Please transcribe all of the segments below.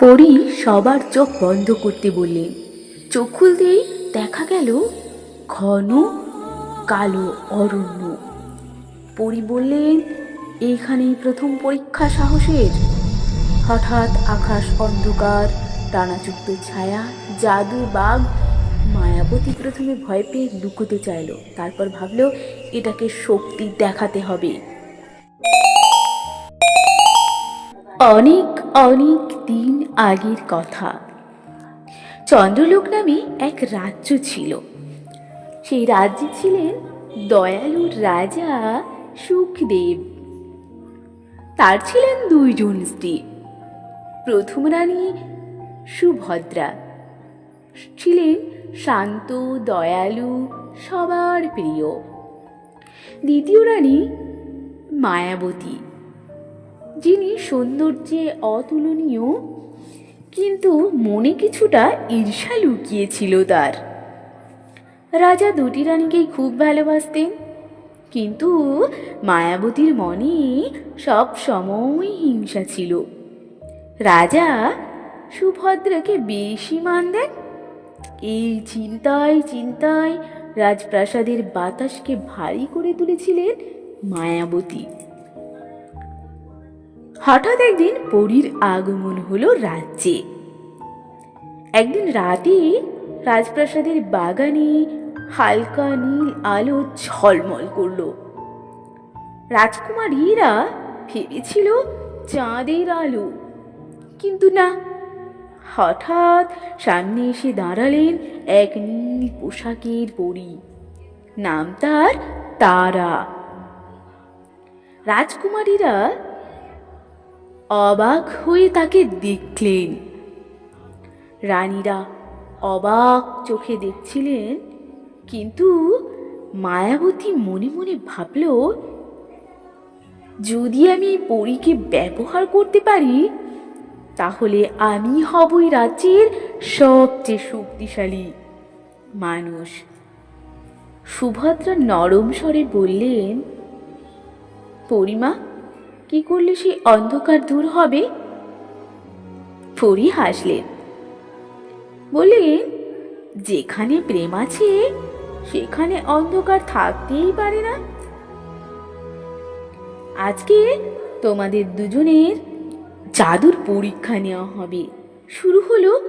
পরি সবার চোখ বন্ধ করতে বললেন চোখ খুলতেই দেখা গেল ঘন কালো অরণ্য। পরি বললেন, এইখানেই প্রথম পরীক্ষা সাহসের। হঠাৎ আকাশ অন্ধকার, টানাযুক্ত ছায়া, জাদু বাঘ মায়াবতী প্রথমে ভয় পেয়ে লুকোতে চাইল। তারপর ভাবলো, এটাকে শক্তি দেখাতে হবে। অনেক অনেক দিন আগের কথা। চন্দ্রলোক নামে এক রাজ্য ছিল। সেই রাজ্যে ছিলেন দয়ালু রাজা সুখদেব। তার ছিলেন দুইজন স্ত্রী। প্রথম রানী সুভদ্রা। ছিলেন শান্ত, দয়ালু, সবার প্রিয়। দ্বিতীয় রানী মায়াবতী। যিনি সৌন্দর্যে অতুলনীয়, কিন্তু মনে কিছুটা ঈর্ষা লুকিয়েছিল তার। রাজা দুটি রানীকেই খুব ভালোবাসতেন, কিন্তু মায়াবতীর মনে সব সময় হিংসা ছিল। রাজা সুভদ্রাকে বেশি মান দেন। এই চিন্তায় চিন্তায় রাজপ্রাসাদের বাতাসকে ভারী করে তুলেছিলেন মায়াবতী। হঠাৎ একদিন পরীর আগমন হলো রাজ্যে। একদিন রাতে রাজপ্রাসাদের বাগানে হালকা নীল আলো ঝলমল করল। রাজকুমারীরা ভেবেছিল চাঁদের আলো। কিন্তু না, হঠাৎ সামনে এসে দাঁড়ালেন এক নীল পোশাকের পরী। নাম তার তারা। রাজকুমারীরা অবাক হয়ে তাকে দেখলেন। রানীরা অবাক চোখে দেখছিলেন, কিন্তু মায়াবতী মনে মনে ভাবল, যদি আমি পরীকে ব্যবহার করতে পারি, তাহলে আমি হবই রাজ্যের সবচেয়ে শক্তিশালী মানুষ। সুভদ্রা নরম স্বরে বললেন, পরিমা কি করলে সেই অন্ধকার দূর হবে? পরি হাসলেন বললেন যেখানে প্রেম আছে, সেখানে অন্ধকার থাকতেই পারে না। আজকে তোমাদের দুজনের জাদুর পরীক্ষা নেওয়া হবে। শুরু হলো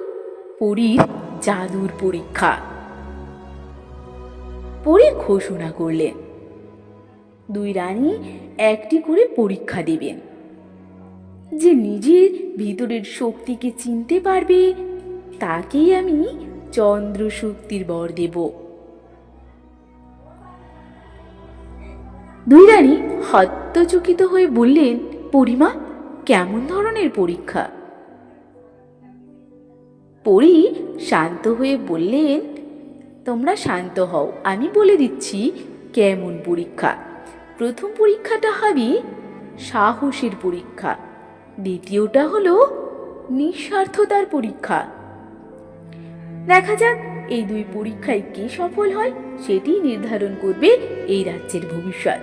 পরীর জাদুর পরীক্ষা। পরী ঘোষণা করলেন দুই রানী একটি করে পরীক্ষা দেবেন যে নিজের ভিতরের শক্তিকে চিনতে পারবে, তাকেই আমি চন্দ্র শক্তির বর দেব। দুই রানী হত্যচকিত হয়ে বললেন, পরিমা, কেমন ধরনের পরীক্ষা? পরি শান্ত হয়ে বললেন, তোমরা শান্ত হও, আমি বলে দিচ্ছি কেমন পরীক্ষা। প্রথম পরীক্ষাটা হবে সাহসের পরীক্ষা। দ্বিতীয়টা হলো নিঃস্বার্থতার পরীক্ষা। দেখা যাক এই দুই পরীক্ষায় কে সফল হয়, সেটি নির্ধারণ করবে এই রাজ্যের ভবিষ্যৎ।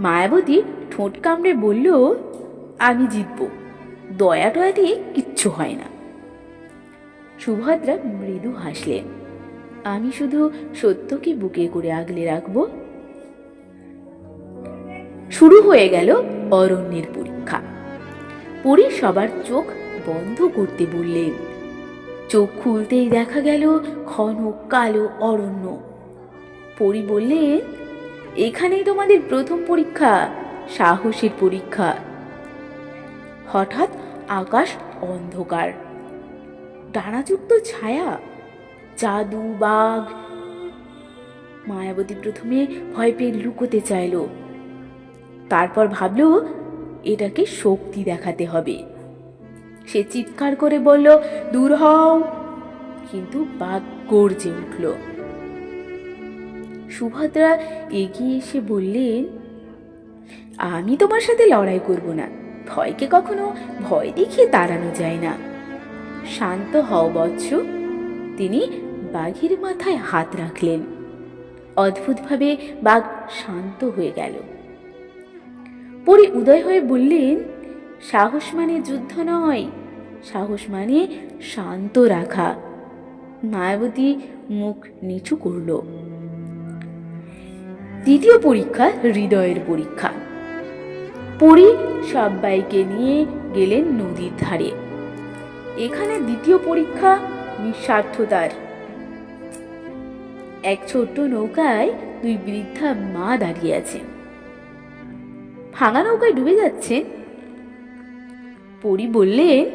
মায়াবতী ঠোঁট কামড়ে বলল, আমি জিতব। দয়া টয়া দিয়ে কিচ্ছু হয় না। সুভদ্রা মৃদু হাসলেন, আমি শুধু সত্যকে বুকে করে আগলে রাখব। শুরু হয়ে গেল অরণ্যের পরীক্ষা। পরে সবার চোখ বন্ধ করতে বললেন, চোখ খুলতেই দেখা গেল ঘন কালো অরণ্য। পরি বললেন, এখানেই তোমাদের প্রথম পরীক্ষা, সাহসের পরীক্ষা। হঠাৎ আকাশ অন্ধকার। ডানাযুক্ত ছায়া, জাদু বাঘ মায়াবতী প্রথমে ভয় পেয়ে লুকোতে চাইল। তারপর ভাবল, এটাকে শক্তি দেখাতে হবে। সে চিৎকার করে বলল, দূর হও। কিন্তু বাঘ গর্জে উঠল। সুভদ্রা এগিয়ে এসে বললেন, আমি তোমার সাথে লড়াই করব না। ভয়কে কখনো ভয় দেখিয়ে তাড়ানো যায় না। শান্ত হও বৎস। তিনি বাঘের মাথায় হাত রাখলেন। অদ্ভুতভাবে বাঘ শান্ত হয়ে গেল। পরে উদয় হয়ে বললেন, সাহস মানে যুদ্ধ নয়, সাহস মানে শান্ত রাখা। মায়াবতী মুখ নিচু করল। দ্বিতীয় পরীক্ষা হৃদয়ের পরীক্ষা। পরি সবাইকে নিয়ে গেলেন নদীর ধারে। এখানে দ্বিতীয় পরীক্ষা নিঃস্বার্থতার। এক ছোট্ট নৌকায় দুই বৃদ্ধা মা দাঁড়িয়ে আছেন। ভাঙা নৌকায় ডুবে যাচ্ছেন? পরি বললেন,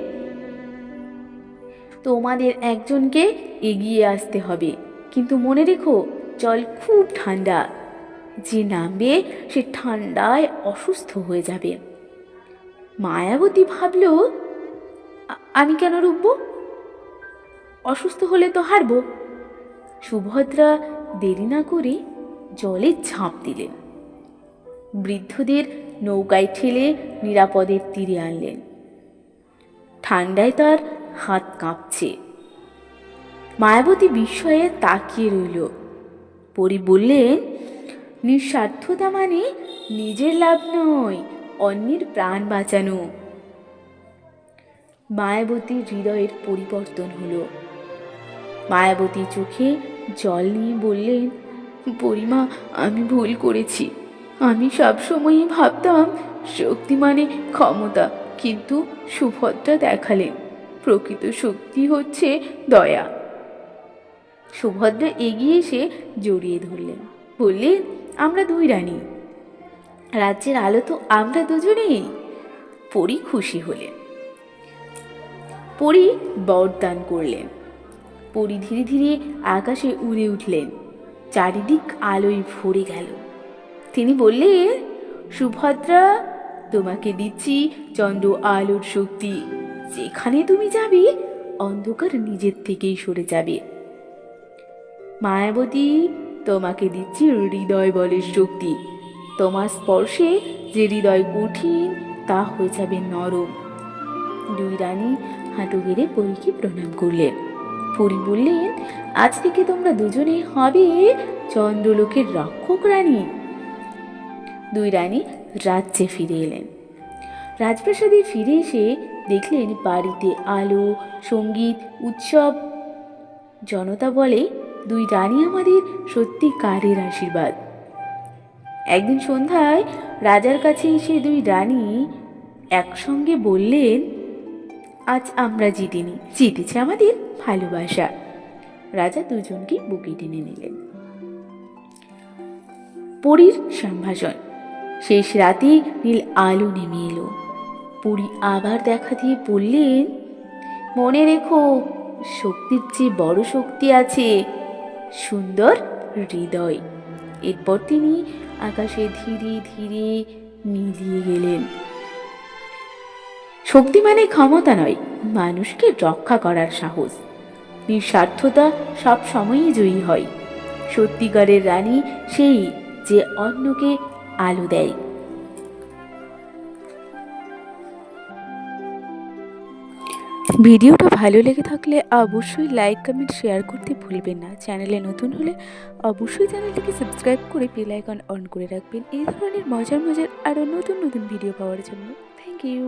তোমাদের একজনকে এগিয়ে আসতে হবে। কিন্তু মনে রেখো, জল খুব ঠান্ডা। যে নামবে, সে ঠান্ডায় অসুস্থ হয়ে যাবে। মায়াবতী ভাবল আমি কেন রুখব? অসুস্থ হলে তো হারবো। সুভদ্রা দেরি না করে জলে ঝাঁপ দিলেন। বৃদ্ধদের নৌকায় ঠেলে নিরাপদের তীরে আনলেন। ঠান্ডায় তার হাত কাঁপছে। মায়াবতী বিস্ময়ে তাকিয়ে রইল। পরি বললেন, নিঃস্বার্থতা মানে নিজের লাভ নয়, অন্যের প্রাণ বাঁচানো। মায়াবতীর হৃদয়ের পরিবর্তন হলো। মায়াবতী চোখে জল নিয়ে বললেন, পরিমা, আমি ভুল করেছি। আমি সবসময়ই ভাবতাম শক্তি মানে ক্ষমতা, কিন্তু সুভদ্রা দেখালেন, প্রকৃত শক্তি হচ্ছে দয়া। সুভদ্রা এগিয়ে এসে জড়িয়ে ধরলেন, বললেন, আমরা দুই রানী। রাজ্যের আলো তো আমরা দুজনেই। পরি খুশি হলেন। পরি বরদান করলেন। পরি ধীরে ধীরে আকাশে উড়ে উঠলেন। চারিদিক আলোয় ভরে গেল। তিনি বললেন, সুভদ্রা, তোমাকে দিচ্ছি চন্দ্র আলোর শক্তি। যেখানে তুমি যাবে, অন্ধকার নিজের থেকেই সরে যাবে। মায়াবতী, তোমাকে দিচ্ছি হৃদয় বলের শক্তি। তোমার স্পর্শে যে হৃদয় কঠিন, তা হয়ে যাবে নরম। দুই রানী হাঁটু গেড়ে পরীকে প্রণাম করলেন। পরি বললেন, আজ থেকে তোমরা দুজনে হবে চন্দ্রলোকের রক্ষক রানী। দুই রানী রাজ্যে ফিরে এলেন। রাজপ্রাসাদে ফিরে এসে দেখলেন বাড়িতে আলো, সংগীত, উৎসব। জনতা বলে, দুই রানী আমাদের সত্যিকারের আশীর্বাদ। একদিন সন্ধ্যায় রাজার কাছে এসে দুই রানী একসঙ্গে বললেন, আজ আমরা জিতিনি, জিতেছে আমাদের ভালোবাসা। রাজা দুজনকে বুকে টেনে নিলেন। পরীর সম্ভাষণ। শেষ রাতে নীল আলো নেমে এলো। পুরী আবার দেখা দিয়ে বললেন, মনে রেখো, শক্তির যে বড় শক্তি আছে সুন্দর হৃদয়। এরপর তিনি আকাশে ধীরে ধীরে মিলিয়ে গেলেন। শক্তি মানে ক্ষমতা নয়, মানুষকে রক্ষা করার সাহস। নিঃস্বার্থতা সব সময়ই জয়ী হয়। সত্যিকারের রানী সেই যে অন্যকে আলো দেয়। ভিডিওটা ভালো লেগে থাকলে অবশ্যই লাইক, কমেন্ট, শেয়ার করতে ভুলবেন না। চ্যানেলে নতুন হলে অবশ্যই চ্যানেলটিকে সাবস্ক্রাইব করে বেল আইকন অন করে রাখবেন। এই ধরনের মজার মজার আরও নতুন নতুন ভিডিও পাওয়ার জন্য। Thank you.